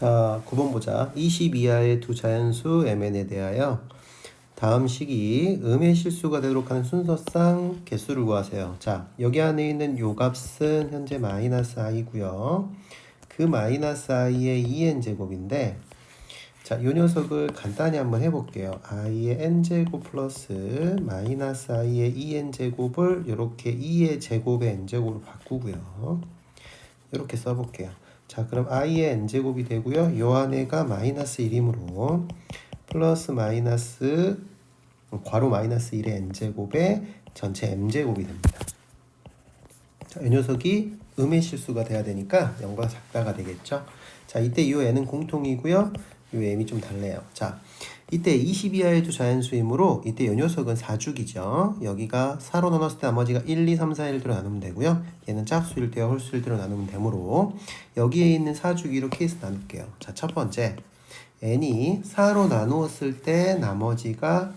자, 9번 보자. 20 이하의 두 자연수 mn에 대하여 다음 식이 음의 실수가 되도록 하는 순서상 개수를 구하세요. 자, 여기 안에 있는 요 값은 현재 마이너스 i고요. 그 마이너스 i의 2n 제곱인데 자, 요 녀석을 간단히 한번 해볼게요. i의 n 제곱 플러스 마이너스 i의 2n 제곱을 이렇게 2의 제곱의 n 제곱으로 바꾸고요. 이렇게 써볼게요. 자, 그럼 i의 n 제곱이 되고요. 요 안에가 마이너스 1이므로 플러스 마이너스 괄호 마이너스 1의 n 제곱에 전체 m 제곱이 됩니다. 자, 이 녀석이 음의 실수가 돼야 되니까 0과 작다가 되겠죠. 자, 이때 이 n은 공통이고요. 이 m이 좀 달래요. 자, 이때 20 이하의 두 자연수이므로 이때 이 녀석은 4죽이죠. 여기가 4로 나눴을 때 나머지가 1, 2, 3, 4, 1대로 나누면 되고요. 얘는 짝수일 때와 홀수일 때로 나누면 되므로 여기에 있는 4주기로 케이스 나눌게요. 자, 첫 번째 n이 4로 나누었을 때 나머지가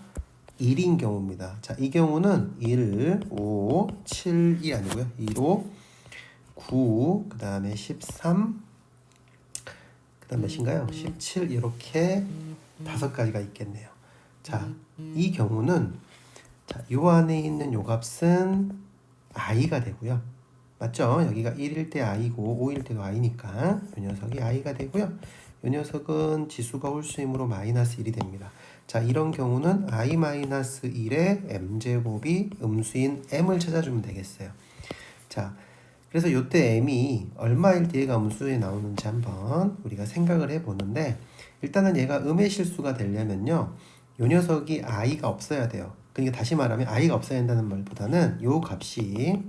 1인 경우입니다. 자, 이 경우는 1, 5, 7이 아니고요. 1, 5, 9, 그 다음에 13, 그 다음 몇인가요? 17 이렇게 다섯 가지가 있겠네요. 자, 이 경우는 자, 요 안에 있는 요 값은 i가 되고요. 맞죠? 여기가 1일 때 i고 5일 때도 i니까 요 녀석이 i가 되고요. 요 녀석은 지수가 홀수이므로 마이너스 1이 됩니다. 자, 이런 경우는 i 마이너스 1의 m제곱이 음수인 m을 찾아주면 되겠어요. 자, 그래서 요때 m이 얼마일 때 얘가 음수에 나오는지 한번 우리가 생각을 해보는데 일단은 얘가 음의 실수가 되려면요. 요 녀석이 i가 없어야 돼요. 그러니까 다시 말하면 i가 없어야 된다는 말보다는 요 값이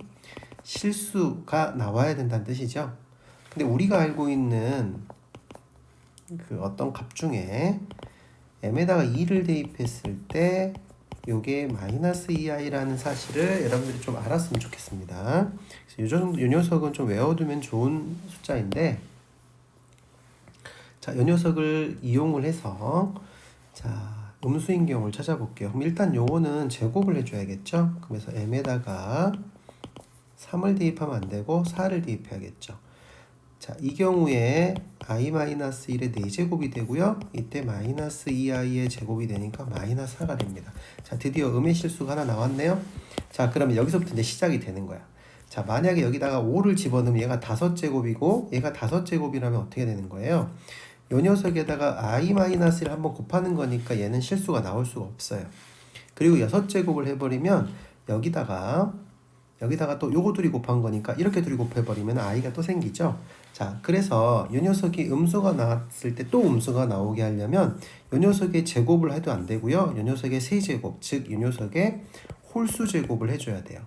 실수가 나와야 된다는 뜻이죠. 근데 우리가 알고 있는 그 어떤 값 중에 m에다가 2를 대입했을 때 요게 마이너스 2i라는 사실을 여러분들이 좀 알았으면 좋겠습니다. 그래서 요, 녀석은 좀 외워두면 좋은 숫자인데 자, 요 녀석을 이용을 해서 자, 음수인 경우를 찾아볼게요. 그럼 일단 요거는 제곱을 해줘야겠죠? 그래서 m에다가 3을 대입하면 안 되고 4를 대입해야겠죠. 자, 이 경우에 i-1의 4제곱이 되고요. 이때 마이너스 2i의 제곱이 되니까 마이너스 4가 됩니다. 자, 드디어 음의 실수가 하나 나왔네요. 자, 그러면 여기서부터 이제 시작이 되는 거야. 자, 만약에 여기다가 5를 집어넣으면 얘가 5제곱이고 얘가 5제곱이라면 어떻게 되는 거예요? 요 녀석에다가 i-를 한번 곱하는 거니까 얘는 실수가 나올 수가 없어요. 그리고 6제곱을 해버리면 여기다가 여기다가 또 요거 둘이 곱한 거니까 이렇게 둘이 곱해버리면 i가 또 생기죠. 자, 그래서 요 녀석이 음수가 나왔을 때 또 음수가 나오게 하려면 요 녀석의 제곱을 해도 안 되고요. 요 녀석의 세제곱, 즉 요 녀석의 홀수 제곱을 해줘야 돼요.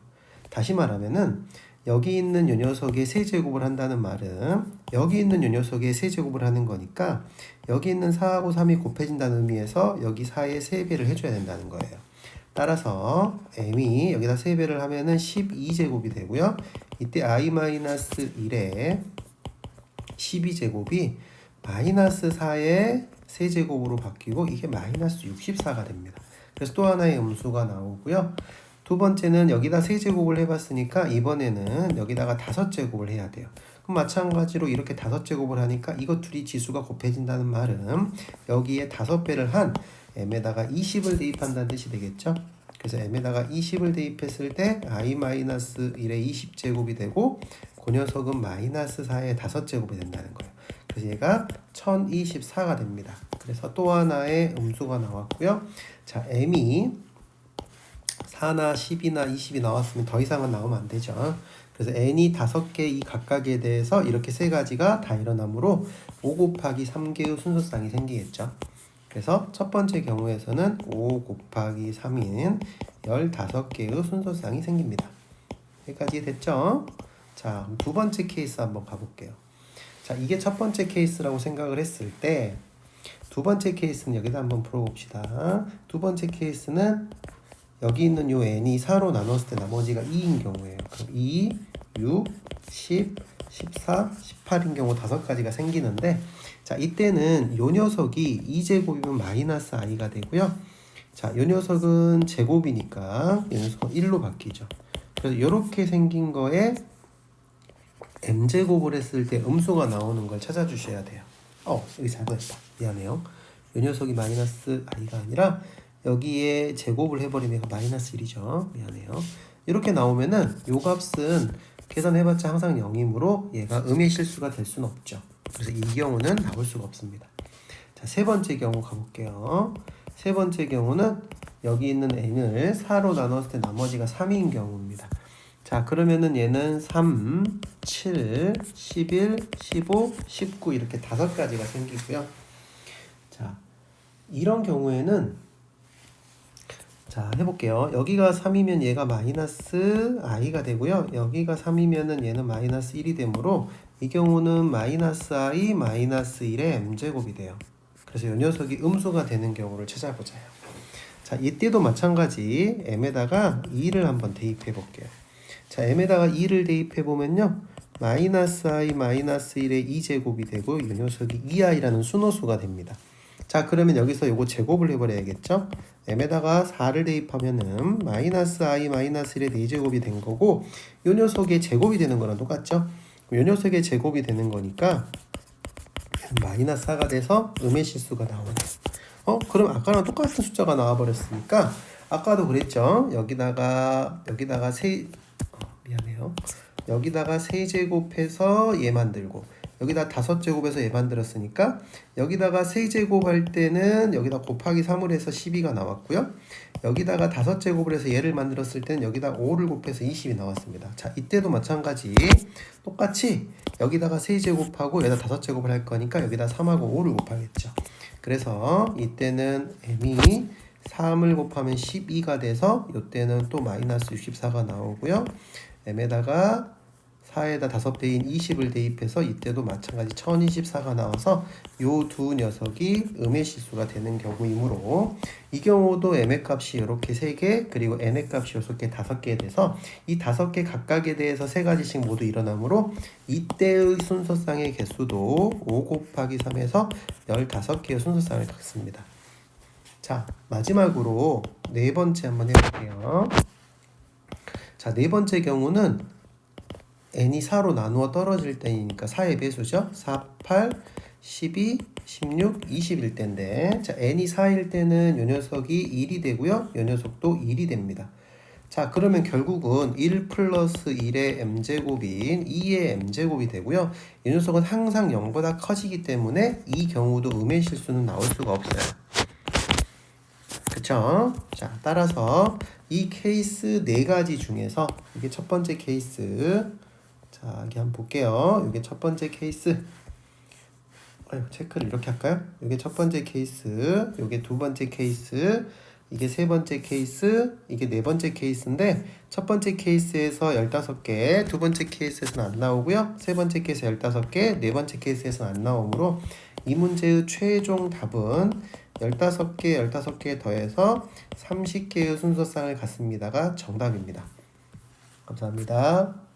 다시 말하면은 여기 있는 요 녀석의 세제곱을 한다는 말은 여기 있는 요 녀석의 세제곱을 하는 거니까 여기 있는 4하고 3이 곱해진다는 의미에서 여기 4의 3배를 해줘야 된다는 거예요. 따라서 m이 여기다 3배를 하면은 12제곱이 되고요. 이때 i-1에 12제곱이 마이너스 4의 세제곱으로 바뀌고 이게 마이너스 64가 됩니다. 그래서 또 하나의 음수가 나오고요. 두 번째는 여기다 세제곱을 해봤으니까 이번에는 여기다가 다섯 제곱을 해야 돼요. 그럼 마찬가지로 이렇게 다섯 제곱을 하니까 이것 둘이 지수가 곱해진다는 말은 여기에 다섯 배를 한 m에다가 20을 대입한다는 뜻이 되겠죠. 그래서 m에다가 20을 대입했을 때 i-1의 20제곱이 되고 그 녀석은 마이너스 4의 5제곱이 된다는 거예요. 그래서 얘가 1024가 됩니다. 그래서 또 하나의 음수가 나왔고요. 자, m이 4나 10이나 20이 나왔으면 더 이상은 나오면 안 되죠. 그래서 n이 5개 이 각각에 대해서 이렇게 세 가지가 다 일어나므로 5 곱하기 3개의 순서쌍이 생기겠죠. 그래서 첫 번째 경우에서는 5 곱하기 3인 15개의 순서쌍이 생깁니다. 여기까지 됐죠? 자, 두 번째 케이스 한번 가볼게요. 자, 이게 첫 번째 케이스라고 생각을 했을 때, 두 번째 케이스는 여기다 한번 풀어봅시다. 두 번째 케이스는 여기 있는 요 n이 4로 나눴을 때 나머지가 2인 경우예요. 그럼 2, 6, 10, 14, 18인 경우 다섯 가지가 생기는데, 자, 이때는 요 녀석이 2제곱이면 마이너스 i가 되고요. 자, 요 녀석은 제곱이니까 요 녀석은 1로 바뀌죠. 그래서 이렇게 생긴 거에 m제곱을 했을 때 음수가 나오는 걸 찾아주셔야 돼요. 어 여기 잘못했다 미안해요 요 녀석이 마이너스 i가 아니라 여기에 제곱을 해버리면 얘가 마이너스 1이죠. 미안해요. 이렇게 나오면은 요 값은 계산해봤자 항상 0이므로 얘가 음의 실수가 될 수는 없죠. 그래서 이 경우는 나올 수가 없습니다. 자 세 번째 경우 가볼게요. 세 번째 경우는 여기 있는 n을 4로 나눴을 때 나머지가 3인 경우입니다. 자 그러면은 얘는 3, 7, 11, 15, 19 이렇게 다섯 가지가 생기고요. 자 이런 경우에는 자 해볼게요. 여기가 3이면 얘가 마이너스 i가 되고요. 여기가 3이면은 얘는 마이너스 1이 되므로 이 경우는 마이너스 i 마이너스 1의 m제곱이 돼요. 그래서 이 녀석이 음수가 되는 경우를 찾아보자요. 자 이때도 마찬가지 m에다가 2를 한번 대입해 볼게요. 자, m에다가 2를 대입해 보면요. 마이너스 i 마이너스 1의 2제곱이 되고 이 녀석이 2i라는 순호수가 됩니다. 자, 그러면 여기서 요거 제곱을 해버려야겠죠? m에다가 4를 대입하면은 마이너스 i 마이너스 1의 4제곱이 된 거고 요 녀석의 제곱이 되는 거랑 똑같죠? 요 녀석의 제곱이 되는 거니까 마이너스 4가 돼서 음의 실수가 나오네요. 어? 그럼 아까랑 똑같은 숫자가 나와버렸으니까 아까도 그랬죠? 여기다가 여기다가 세 어, 미안해요. 여기다가 세제곱해서 얘 만들고 여기다 다섯 제곱해서 얘 만들었으니까 여기다가 세 제곱 할 때는 여기다 곱하기 3을 해서 12가 나왔고요. 여기다가 다섯 제곱을 해서 얘를 만들었을 때는 여기다 5를 곱해서 20이 나왔습니다. 자, 이때도 마찬가지 똑같이 여기다가 세 제곱하고 여기다 다섯 제곱을 할 거니까 여기다 3하고 5를 곱하겠죠. 그래서 이때는 m이 3을 곱하면 12가 돼서 이때는 또 마이너스 64가 나오고요. m에다가 4에다 5배인 20을 대입해서 이때도 마찬가지 1024가 나와서 요 두 녀석이 음의 실수가 되는 경우이므로 이 경우도 m의 값이 이렇게 3개 그리고 n의 값이 6개 5개 돼서 이 5개 각각에 대해서 세 가지씩 모두 일어나므로 이때의 순서상의 개수도 5 곱하기 3에서 15개의 순서상을 갖습니다. 자, 마지막으로 네 번째 한번 해볼게요. 자, 네 번째 경우는 n이 4로 나누어 떨어질 때니까 4의 배수죠. 4, 8, 12, 16, 20일 때인데 자, n이 4일 때는 요 녀석이 1이 되고요. 요 녀석도 1이 됩니다. 자, 그러면 결국은 1 플러스 1의 m제곱인 2의 m제곱이 되고요. 이 녀석은 항상 0보다 커지기 때문에 이 경우도 음의 실수는 나올 수가 없어요. 그쵸? 자, 따라서 이 케이스 네 가지 중에서 이게 첫 번째 케이스. 자, 여기 한번 볼게요. 이게 첫 번째 케이스. 아유, 체크를 이렇게 할까요? 이게 첫 번째 케이스, 이게 두 번째 케이스, 이게 세 번째 케이스, 이게 네 번째 케이스인데 첫 번째 케이스에서 15개, 두 번째 케이스에서는 안 나오고요. 세 번째 케이스 15개, 네 번째 케이스에서는 안 나오므로 이 문제의 최종 답은 15개, 15개 더해서 30개의 순서상을 갖습니다가 정답입니다. 감사합니다.